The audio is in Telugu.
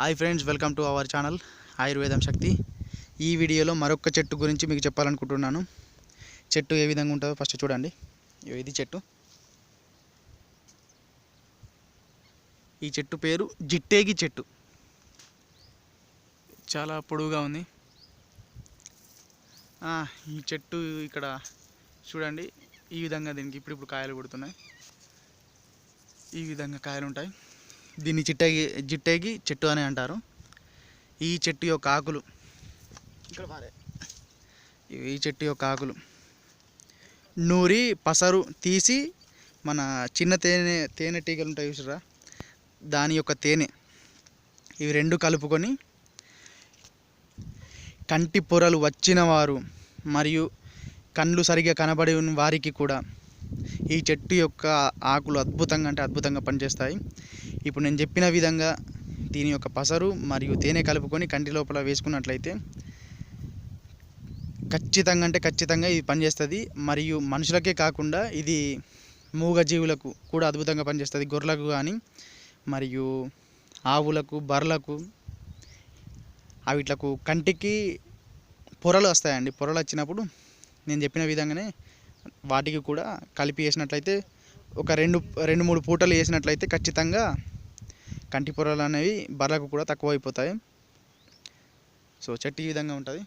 Hi friends welcome to our channel Ayurvedam Shakti. ఈ వీడియోలో మరొక చెట్టు గురించి మీకు చెప్పాలనుకుంటున్నాను. చెట్టు ఏ విధంగా ఉంటుందో ఫస్ట్ చూడండి. ఇది చెట్టు. ఈ చెట్టు పేరు జిట్టేగి చెట్టు. చాలా పొడవుగా ఉంది. ఈ చెట్టు ఇక్కడ చూడండి. ఈ విధంగా దీనికి ఇప్పుడు ఇప్పుడు కాయలు పుడుతున్నాయి ఈ విధంగా కాయలు ఉంటాయి. దీన్ని చిట్టేగి జిట్టేగి చెట్టు అని అంటారు. ఈ చెట్టు యొక్క ఆకులు. ఈ చెట్టు యొక్క ఆకులు. నూరి పసరు తీసి మన చిన్న తేనె తేనెటీగలు ఉంటాయి చూసారా దాని యొక్క తేనె. ఇవి రెండు కలుపుకొని కంటి పొరలు వచ్చిన వారు మరియు కళ్ళు సరిగా కనబడి ఉన్న వారికి కూడా ఈ చెట్టు యొక్క ఆకులు అద్భుతంగా అంటే అద్భుతంగా పనిచేస్తాయి. ఇప్పుడు నేను చెప్పిన విధంగా దీని యొక్క పసరు మరియు తేనె కలుపుకొని కంటి లోపల వేసుకున్నట్లయితే ఖచ్చితంగా అంటే ఖచ్చితంగా ఇది పనిచేస్తుంది. మరియు మనుషులకే కాకుండా ఇది మూగజీవులకు కూడా అద్భుతంగా పనిచేస్తుంది. గొర్రెలకు కానీ మరియు ఆవులకు బర్రెలకు అవిట్లకు కంటికి పొరలు వస్తాయండి. పొరలు వచ్చినప్పుడు నేను చెప్పిన విధంగానే వాటికి కూడా కలిపి వేసినట్లయితే ఒక రెండు రెండు మూడు పూటలు వేసినట్లయితే ఖచ్చితంగా కంటి పొరలు అనేవి బర్రెలకు కూడా తక్కువ అయిపోతాయి. సో చెట్టు ఈ విధంగా ఉంటుంది.